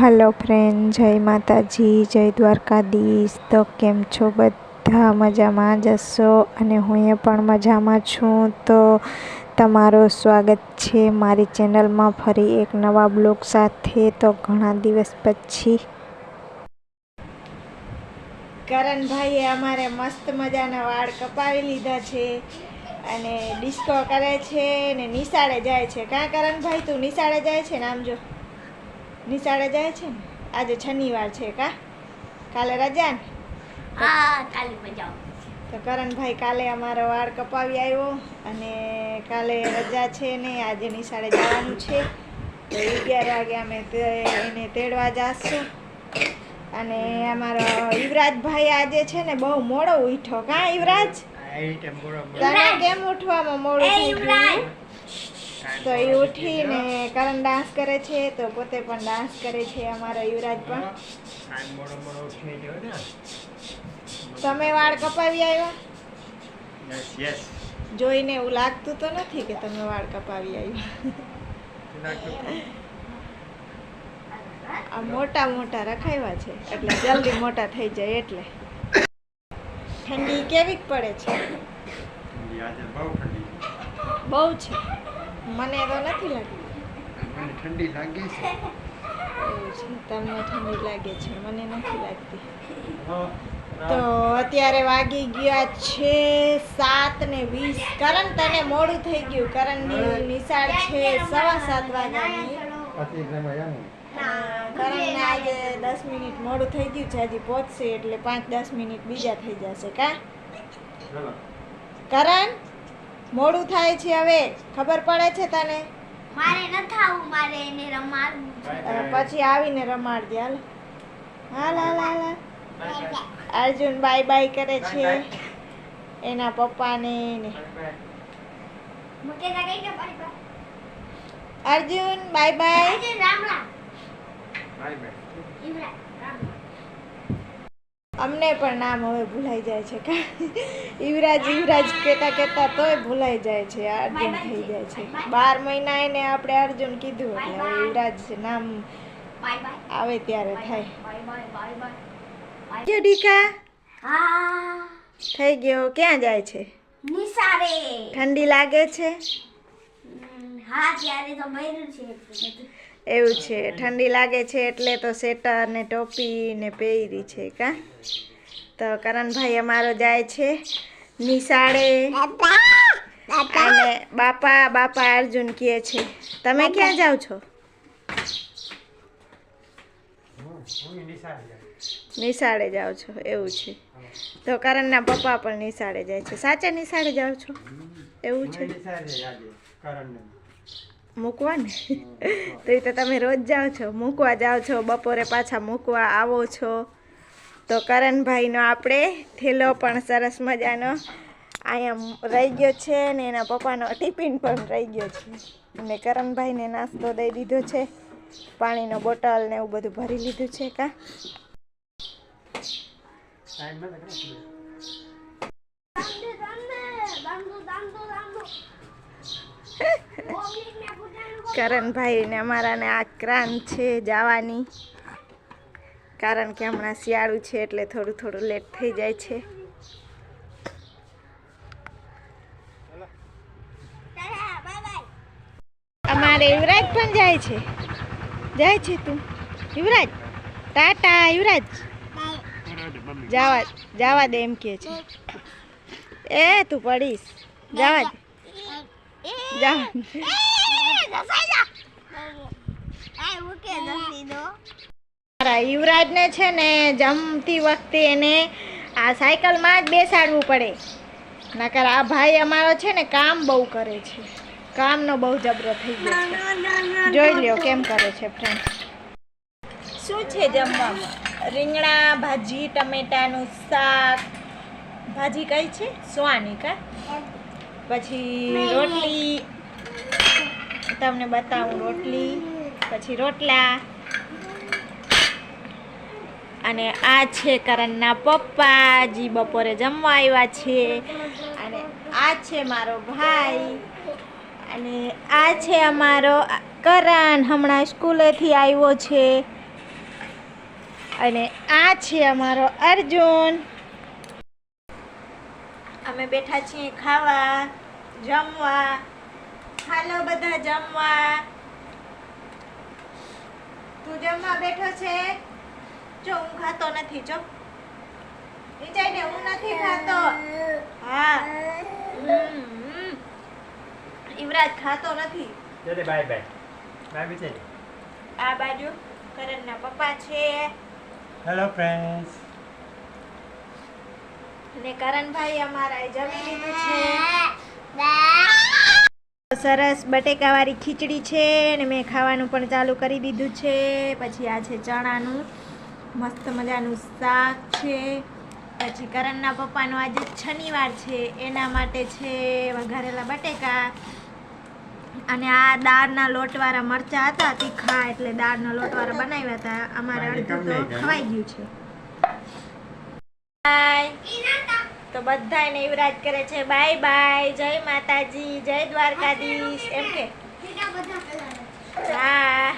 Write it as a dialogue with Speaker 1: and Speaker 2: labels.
Speaker 1: Hello friend જય માતાજી, જય દ્વારકાધીશ. તો કેમ છો? બધા મજામાં જશો અને હું એ પણ મજામાં છું. તો તમારું સ્વાગત છે મારી ચેનલમાં ફરી એક નવા બ્લોગ સાથે. તો ઘણા દિવસ પછી. કરણભાઈએ અમારે મસ્ત મજાના વાળ કપાવી લીધા છે અને ડિસ્કો કરે છે ને નિશાળે જાય છે. કાં કરણભાઈ, તું નિશાળે જાય છે ને? જો. નિશાળે જાય છે ને? આજે શનિવાર છે કા? કાલે રજા ને?
Speaker 2: હા કાલે મજા
Speaker 1: તો કરણભાઈ કાલે અમારો વાળ કપાવી આવ્યો અને કાલે રજા છે ને આજે નિશાળે જવાનું છે. તો અગિયાર વાગે અમે તે એને તેડવા જાશું. અને અમારો યુવરાજભાઈ આજે છે ને બહુ મોડો ઉઠો કા યુવરાજ? તને કેમ ઉઠવામાં મોડું થઈ ગયું? તો એ ઉઠીને કરણ ડાન્સ કરે છે તો પોતે પણ ડાન્સ કરે છે અમારો યુવરાજ પણ. તમે વાળ કપાવી આવ્યા? જોઈને એવું લાગતું તો નથી કે તમે વાળ કપાવી આવ્યા. આ મોટા મોટા રખાવ્યા છે એટલે જલ્દી મોટા થઈ જાય એટલે. ઠંડી કેવીક પડે છે. બહુ છે. મને તો નથી લાગતી.
Speaker 3: ઠંડી લાગે છે.
Speaker 1: તમને ઠંડી લાગે છે મને નથી લાગતી. તો અત્યારે વાગી ગયા છે સાત ને વીસ. કરણ તને મોડું થઈ ગયું. કરણની નિશાળ છે સવા સાત વાગ્યાની. કરણને આજે દસ મિનિટ મોડું થઈ ગયું છે હજી પહોંચશે એટલે પાંચ દસ મિનિટ બીજા થઈ જશે કા? કરણ? મોડું થાય છે હવે. ખબર પડે છે તને?
Speaker 2: મારે ન થાવું મારે એને રમાડવું.
Speaker 1: પછી આવીને રમાડજે હાલ. હાલ હાલ હાલ હાલ. અર્જુન બાય બાય કરે છે. એના પપ્પાને ને. Arjun bye bye.
Speaker 2: Ram Ram.
Speaker 3: Bye bye.
Speaker 1: અમને પણ નામ હવે ભૂલાઈ જાય છે કા યુવરાજ યુવરાજ કહેતા કહેતા તોય ભૂલાઈ જાય છે અર્જુન થઈ જાય છે. બાર મહિના એને આપણે અર્જુન કીધું એટલે હવે યુવરાજ નામ આવે ત્યારે થાય. કે ડીકા થઈ ગયો. ક્યાં જાય છે?
Speaker 2: નિસારે
Speaker 1: ઠંડી લાગે છે?
Speaker 2: હા ત્યારે તો છે.
Speaker 1: એવું છે. ઠંડી લાગે છે એટલે તો સ્વેટર ને ટોપી ને પહેરી છે કા? તો કરણભાઈ અમારો જાય છે નિશાળે. અને બાપા બાપા અર્જુન કહે છે. તમે ક્યાં જાઓ છો?
Speaker 3: નિશાળે
Speaker 1: જાઓ છો. એવું છે. તો કરણના પપ્પા પણ નિશાળે જાય છે. સાચે નિશાળે જાઓ છો? એવું છે
Speaker 3: હું નિશાળ જાય આજે કરણને
Speaker 1: મૂકવા ને તો એ તો તમે રોજ જાઓ છો મૂકવા જાઓ છો બપોરે પાછા મૂકવા આવો છો. તો કરણભાઈનો આપણે થેલો પણ સરસ મજાનો અહીંયા રહી ગયો છે ને એના પપ્પાનો ટિફિન પણ રહી ગયો છે. અને કરણભાઈને નાસ્તો દઈ દીધો છે પાણીનો બોટલ ને એવું બધું ભરી લીધું છે કા. કરણભાઈ ને અમારાને આ ક્રાંત છે જવાની. કારણ કે હમણાં શિયાળું છે એટલે થોડું થોડું લેટ થઈ જાય છે. અમારે યુવરાજ પણ જાય છે. જાય છે તું. યુવરાજ. ટાટા, યુવરાજ. જવા જવા દે એમ કે છે. એ તું પડીશ. જવા દે. જા મારા યુવરાજને છે ને જમતી વખતે એને આ સાયકલમાં જ બેસાડવું પડે. નકર આ ભાઈ અમારો છે ને કામ બહુ કરે છે. કામનો બહુ જબરો થઈ ગયો છે. જોઈ લ્યો કેમ કરે છે ફ્રેન્ડ શું છે જમવામાં? રીંગણા, ભાજી, ટમેટાનું શાક. ભાજી કઈ છે? સોવાની કા? પછી રોટલી તમને બતાવું રોટલી, પછી રોટલા. અને આ છે કરણના પપ્પા, જી બપોરે જમવા આવ્યા છે. અને આ છે મારો ભાઈ. અને આ છે અમારો કરણ, હમણાં સ્કૂલેથી આવ્યો છે. અને આ છે અમારો અર્જુન. અમે બેઠા છીએ ખાવા, જમવા. હાલો બધા જમવા. તું જમવા બેઠો છે? જો હું ખાતો નથી જો. વિચારને હું નથી ખાતો. હા. હમ. યુવરાજ ખાતો નથી.
Speaker 3: જલ્દી બાય બાય. બાય વિજય
Speaker 1: આ બાજુ કરણના પપ્પા છે.
Speaker 3: હેલો ફ્રેન્ડ્સ
Speaker 1: અને કરણભાઈ અમારા જમી લીધું છે. સરસ બટેકાવાળી ખીચડી છે અને મેં ખાવાનું પણ ચાલુ કરી દીધું છે. પછી આ છે ચણાનું મસ્ત મજાનું શાક છે. પછી કરણના પપ્પાનો આજે શનિવાર છે એના માટે છે વઘારેલા બટેકા. અને આ દાળના લોટવાળા મરચા હતા તીખા એટલે દાળના લોટવાળા બનાવ્યા હતા. અમારે અડધું તો ખવાઈ ગયું છે. બાય બધા બધાને યુવરાજ કરે છે બાય બાય જય માતાજી જય દ્વારકાધીશ. એમ કે. હા.